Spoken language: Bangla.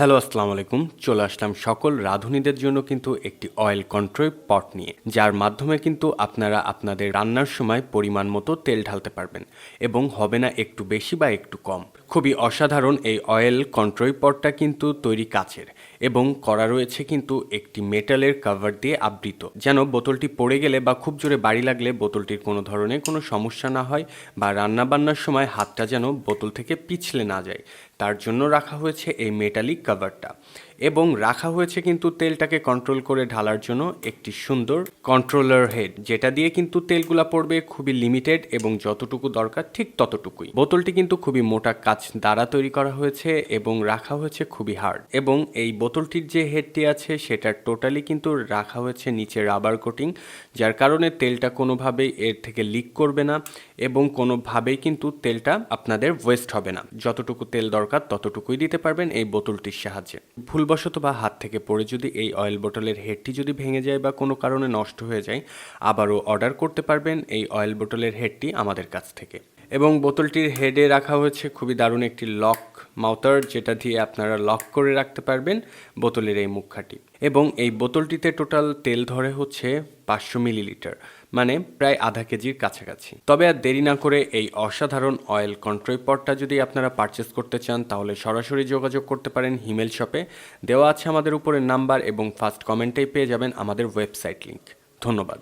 হ্যালো, আসসালামু আলাইকুম। চলে আসলাম সকল রাঁধুনিদের জন্য কিন্তু একটি অয়েল কন্ট্রোল পট নিয়ে, যার মাধ্যমে কিন্তু আপনারা আপনাদের রান্নার সময় পরিমাণ মতো তেল ঢালতে পারবেন এবং হবে না একটু বেশি বা একটু কম। খুবই অসাধারণ এই অয়েল কন্ট্রোল পটটা কিন্তু তৈরি কাচের এবং করা রয়েছে কিন্তু একটি মেটালের কভার দিয়ে আবৃত। যেন বোতলটি পড়ে গেলে বা খুব জোরে বাড়ি লাগলে বোতলটির কোনো ধরনের কোনো সমস্যা না হয় বা রান্না বান্নার সময় হাতটা যেন বোতল থেকে পিছলে না যায়। তার জন্য রাখা হয়েছে এই মেটালিক কভারটা এবং রাখা হয়েছে কিন্তু তেলটাকে কন্ট্রোল করে ঢালার জন্য একটি সুন্দর কন্ট্রোলার হেড যেটা দিয়ে কিন্তু তেলগুলা পড়বে খুবই লিমিটেড এবং যতটুকু দরকার ঠিক ততটুকুই। বোতলটি কিন্তু খুবই মোটা কাচ দ্বারা তৈরি করা হয়েছে এবং রাখা হয়েছে খুবই হার্ড এবং এই বোতলটির যে হেডটি আছে সেটা টোটালি কিন্তু রাখা হয়েছে নিচে রাবার কোটিং যার কারণে তেলটা কোনোভাবেই এর থেকে লিক করবে না এবং কোনোভাবেই কিন্তু তেলটা আপনাদের ওয়েস্ট হবে না। যতটুকু তেল দরকার ততটুকুই দিতে পারবেন এই বোতলটির সাহায্যে। ভুলবশত বা হাত থেকে পড়ে যদি এই অয়েল বোতলের হেডটি যদি ভেঙে যায় বা কোনো কারণে নষ্ট হয়ে যায়, আবারও অর্ডার করতে পারবেন এই অয়েল বোতলের হেডটি আমাদের কাছ থেকে। এবং বোতলটির হেডে রাখা হয়েছে খুবই দারুণ একটি লক মাউতার, যেটা দিয়ে আপনারা লক করে রাখতে পারবেন বোতলের এই মুখাটি এবং এই বোতলটিতে টোটাল তেল ধরে হচ্ছে পাঁচশো মিলিলিটার মানে প্রায় আধা কেজির কাছাকাছি। তবে আর দেরি না করে এই অসাধারণ অয়েল কন্ট্রোল পটটা যদি আপনারা পারচেস করতে চান, তাহলে সরাসরি যোগাযোগ করতে পারেন হিমেল শপে। দেওয়া আছে আমাদের উপরে নাম্বার এবং ফার্স্ট কমেন্টেই পেয়ে যাবেন আমাদের ওয়েবসাইট লিংক। ধন্যবাদ।